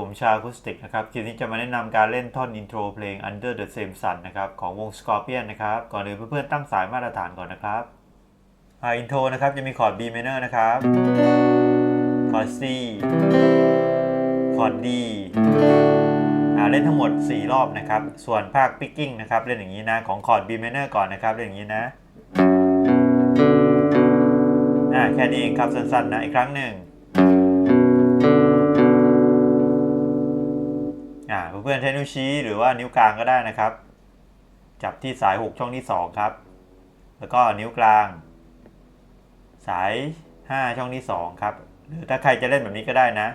ผมชาคุสติกนะครับคลิปนี้จะมาแนะนำการเล่นท่อนอินโทรเพลง Under the Same Sun นะครับของวง Scorpion นะครับ ก่อนอื่นเพื่อนๆตั้งสายมาตรฐานก่อนนะครับอ่าอินโทรนะครับจะมีคอร์ด B minor นะครับ คอร์ด C คอร์ด D อ่าเล่นทั้งหมด 4 รอบนะครับ ส่วนภาค picking นะครับเล่นอย่างนี้นะของคอร์ด B minor ก่อนนะครับเล่นอย่างนี้นะอ่าแค่นี้เองครับสั้นๆนะอีกครั้งหนึ่ง เพื่อนๆใช้นิ้วชี้หรือว่านิ้วกลางก็ได้นะครับ จับที่สาย 6 ช่องที่ 2 ครับ แล้วก็นิ้วกลาง สาย 5 ช่องที่ 2 ครับ หรือถ้าใครจะเล่นแบบนี้ก็ได้นะ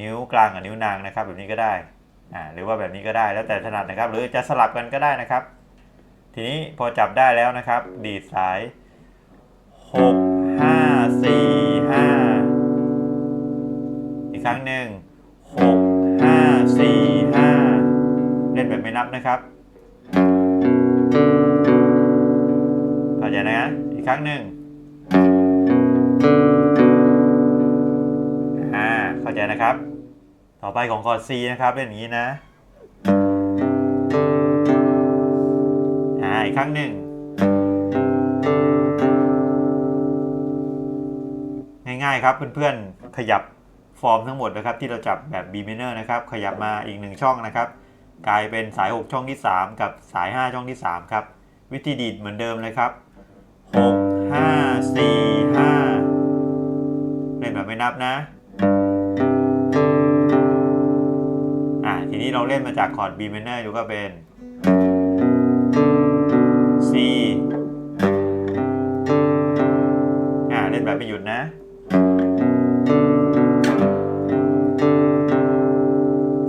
นิ้วกลางกับนิ้วนางนะครับ แบบนี้ก็ได้อ่าหรือว่าแบบนี้ก็ได้แล้วแต่ถนัดนะครับ หรือจะสลับกันก็ได้นะครับ ทีนี้พอจับได้แล้วนะครับ ดีดสาย 6 5 4 5 อีกครั้งหนึ่ง6 นับนะครับเข้าใจนะอีกครั้งหนึ่งอ่าเข้าใจนะครับ ต่อไปของคอร์ด C นะครับเล่นอย่างนี้นะอ่าอีกครั้งหนึ่งง่ายๆครับเพื่อนๆขยับฟอร์มทั้งหมดนะครับที่เราจับแบบ B minor นะครับ ขยับมาอีกหนึ่งช่องนะครับ กลายเป็นสาย 6 ช่องที่ 3 กับสาย 5 ช่องที่ 3 ครับ วิธีดีดเหมือนเดิมเลยครับ 6 5 4 5 เล่นแบบไม่นับนะอ่าทีนี้เราเล่นมาจากคอร์ด B minor ดูก็เป็น C อ่าเล่นแบบไม่หยุดนะ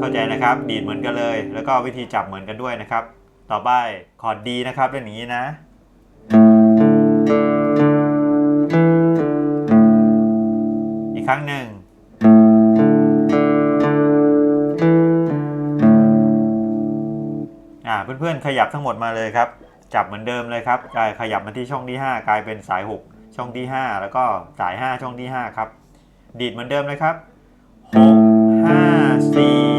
เข้าใจนะครับ ดีดเหมือนกันเลย แล้วก็วิธีจับเหมือนกันด้วยนะครับ ต่อไปคอร์ดดีนะครับเล่นอย่างนี้นะ อีกครั้งหนึ่ง อ่าเพื่อนๆขยับทั้งหมดมาเลยครับ จับเหมือนเดิมเลยครับกลายขยับมาที่ช่องที่ 5 กลายเป็นสาย 6 ช่องที่ 5 แล้วก็สาย 5 ช่องที่ 5 ครับ ดีดเหมือนเดิมเลยครับ6 5 4 5เหมือนเ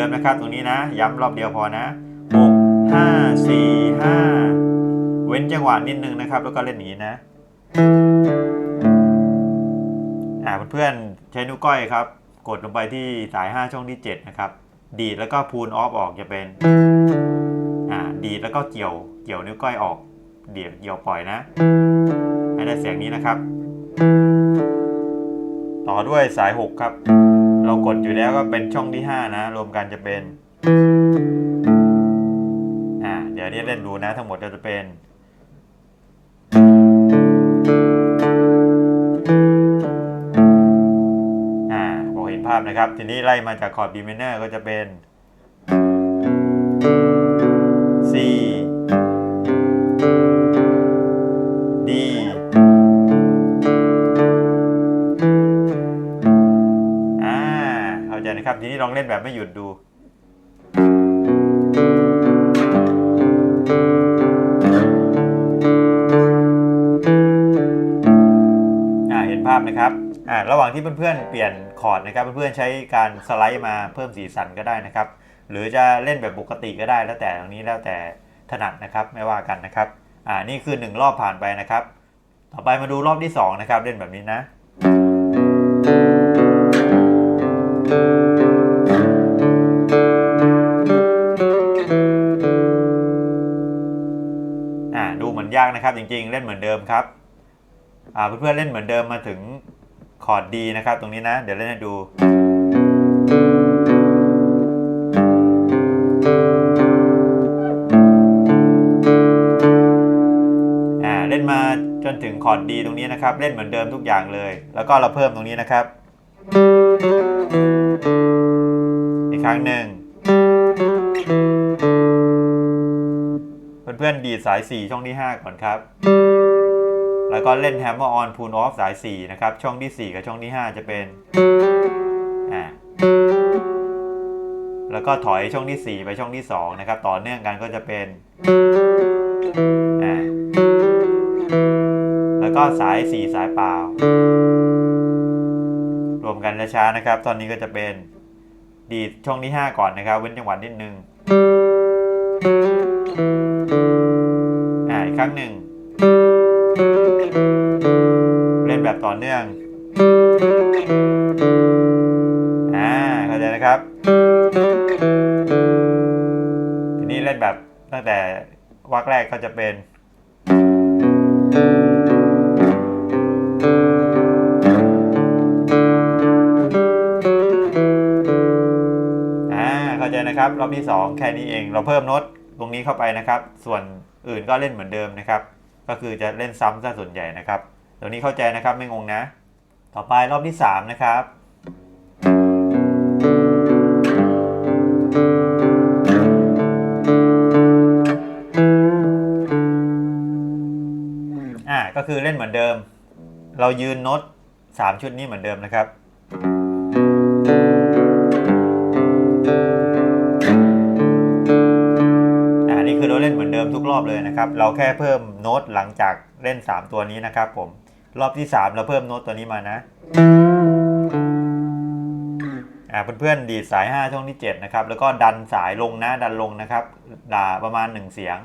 ดิมนะครับตรงนี้นะ ย้ำรอบเดียวพอนะ 6 5 4 5 เว้นจังหวะนิดนึงนะครับ แล้วก็เล่นอย่างนี้นะอ่าเพื่อนๆใช้นิ้วก้อยครับ กดลงไปที่สาย 5 ช่องที่ 7 นะครับ ดีดแล้วก็พูนออฟออกจะเป็นอ่าดีดแล้วก็เกี่ยวเกี่ยวนิ้วก้อยออกเดี๋ยวเกี่ยวปล่อยนะ ให้ได้เสียงนี้นะครับ ต่อด้วยสาย 6 ครับ เรากดอยู่แล้วก็เป็นช่องที่ 5 นะ รวมกันจะเป็นอ่าเดี๋ยวนี้เล่นดูนะ ทั้งหมดจะเป็นอ่าบอกเห็นภาพนะครับ ทีนี้ไล่มาจากคอร์ด B minor ก็จะเป็น C ทีนี้ลองเล่นแบบไม่หยุดดู อ่าเห็นภาพนะครับอ่าระหว่างที่เพื่อนๆเปลี่ยนคอร์ดนะครับ เพื่อนๆใช้การสไลด์มาเพิ่มสีสันก็ได้นะครับ หรือจะเล่นแบบปกติก็ได้แล้วแต่ตรงนี้แล้วแต่ถนัดนะครับไม่ว่ากันนะครับอ่านี่คือ 1 รอบผ่านไปนะครับ ต่อไปมาดูรอบที่ 2 นะครับ เล่นแบบนี้นะ ยากนะครับ จริงๆ เล่นเหมือนเดิมครับเพื่อนๆเล่นเหมือนเดิมมาถึงคอร์ดดีนะครับ ตรงนี้นะ เดี๋ยวเล่นให้ดูอ่าเล่นมาจนถึงคอร์ดดีตรงนี้นะครับ เล่นเหมือนเดิมทุกอย่างเลย แล้วก็เราเพิ่มตรงนี้นะครับ อีกครั้งหนึ่ง เพื่อนดีดสาย 4 ช่องที่ 5 ก่อนครับ แล้วก็เล่นแฮมเมอร์ออนพูนออฟสาย 4 นะครับ ช่องที่ 4 กับช่องที่ 5 จะเป็นอ่าแล้วก็ถอยช่องที่ 4 ไปช่องที่ 2 นะครับ ต่อเนื่องกันก็จะเป็นอ่าแล้วก็สาย 4 สายเปล่า รวมกันช้าๆนะครับ ตอนนี้ก็จะเป็นดีดช่องที่ 5 ก่อนนะครับ เว้นจังหวะนิดนึงอ่าอีก ครั้งหนึ่ง เล่นแบบต่อเนื่องอ่าเข้าใจนะครับ ทีนี้เล่นแบบตั้งแต่วักแรกก็จะเป็นอ่าเข้าใจนะครับรอบที่ 2 แค่นี้เองเราเพิ่มโน้ตตรงนี้เข้าไปนะครับ ส่วน อื่นก็เล่นเหมือนเดิมนะครับ ก็คือจะเล่นซ้ำซะส่วนใหญ่นะครับเดี๋ยวนี้เข้าใจนะครับไม่งงนะ ต่อไปรอบที่ 3 นะครับอ่าก็คือเล่นเหมือนเดิม เรายืนโน้ต3ชุดนี้เหมือนเดิมนะครับ ทุกรอบเลยนะครับ เราแค่เพิ่มโน้ตหลังจากเล่น 3 ตัวนี้นะครับผม รอบที่ 3 เราเพิ่มโน้ตตัวนี้มานะ อ่าเพื่อนๆดีดสาย 5 ช่องที่ 7 นะครับ แล้วก็ดันสายลงนะ ดันลงนะครับ ด่าประมาณ 1 เสียง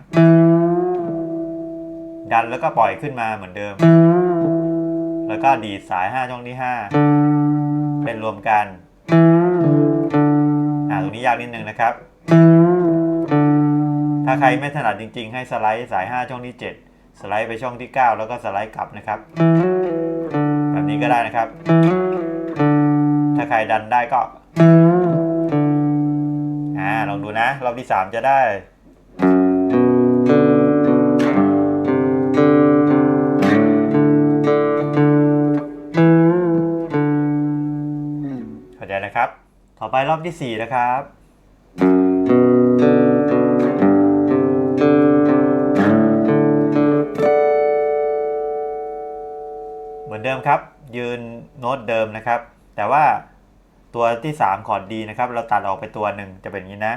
ดันแล้วก็ปล่อยขึ้นมาเหมือนเดิม แล้วก็ดีดสาย 5 ช่องที่ 5 เป็นรวมกัน อ่าตรงนี้ยากนิดนึงนะครับ ถ้าใครไม่ถนัดจริง ๆ ให้สไลด์สาย 5 ช่องที่ 7 สไลด์ไปช่องที่ 9 แล้วก็สไลด์กลับนะครับ แบบนี้ก็ได้นะครับ ถ้าใครดันได้ก็อ่าลองดูนะ รอบที่ 3 จะได้เข้าใจนะครับ ต่อไปรอบที่ 4 นะครับ มือนเดิมครับ ยืนโน้ตเดิมนะครับ แต่ว่าตัวที่ 3 คอร์ดดีนะครับ เราตัดออกไปตัวหนึ่งจะเป็นอย่างนี้นะ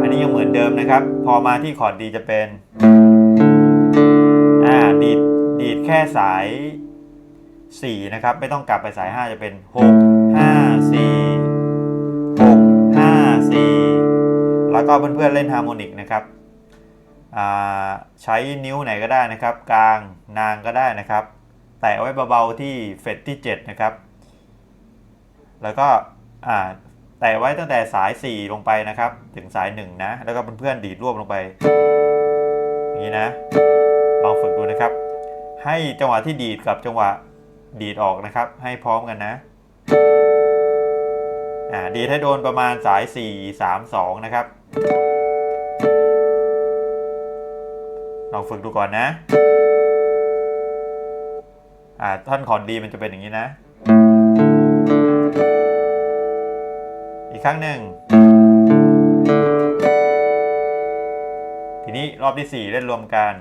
อันนี้ยังเหมือนเดิมนะครับ พอมาที่คอร์ดดีจะเป็นอ่าดีดดีดแค่สาย 4 นะครับ ไม่ต้องกลับไปสาย 5 จะเป็น 6 5 4 6 5 4 แล้วก็เพื่อนๆเล่นฮาร์โมนิกนะครับ ใช้นิ้วไหนก็ได้นะครับ กลางนางก็ได้นะครับ แตะไว้เบาๆที่เฟรตที่ 7 นะครับ แล้วก็แตะไว้ตั้งแต่สาย 4 ลงไปนะครับ ถึงสาย 1 นะ แล้วก็เพื่อนๆดีดรวบลงไปอย่างนี้นะลองฝึกดูนะครับ ให้จังหวะที่ดีดกับจังหวะดีดออกนะครับ ให้พร้อมกันนะอ่าดีดให้โดนประมาณสาย 4 3 2 นะครับ ลองฝึกดูก่อนนะอ่าท่อนคอร์ดดีมันจะเป็นอย่างนี้นะ อีกครั้งหนึ่ง ทีนี้รอบที่ 4 เล่นรวมกัน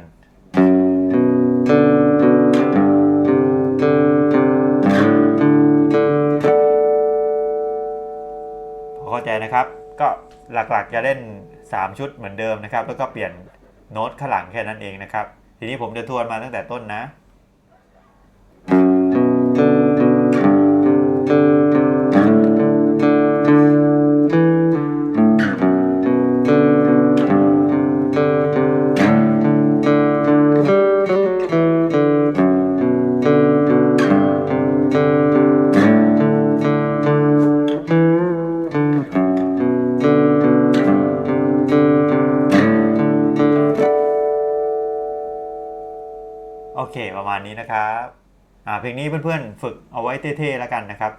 พอเข้าใจนะครับ ก็หลักๆจะเล่น 3 ชุดเหมือนเดิมนะครับ แล้วก็เปลี่ยน โน้ตข้างหลังแค่นั้นเองนะครับ ทีนี้ผมจะทวนมาตั้งแต่ต้นนะ โอเค ประมาณนี้นะครับอ่าเพลงนี้เพื่อนๆ ฝึกเอาไว้เท่ๆแล้วกันนะครับ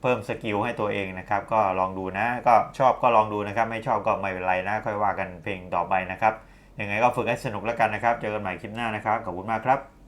เพิ่มสกิลให้ตัวเองนะครับ ก็ลองดูนะ ก็ชอบก็ลองดูนะครับ ไม่ชอบก็ไม่เป็นไรนะ ค่อยว่ากันเพลงต่อไปนะครับ ยังไงก็ฝึกให้สนุกแล้วกันนะครับ เจอกันใหม่คลิปหน้านะครับ ขอบคุณมากครับ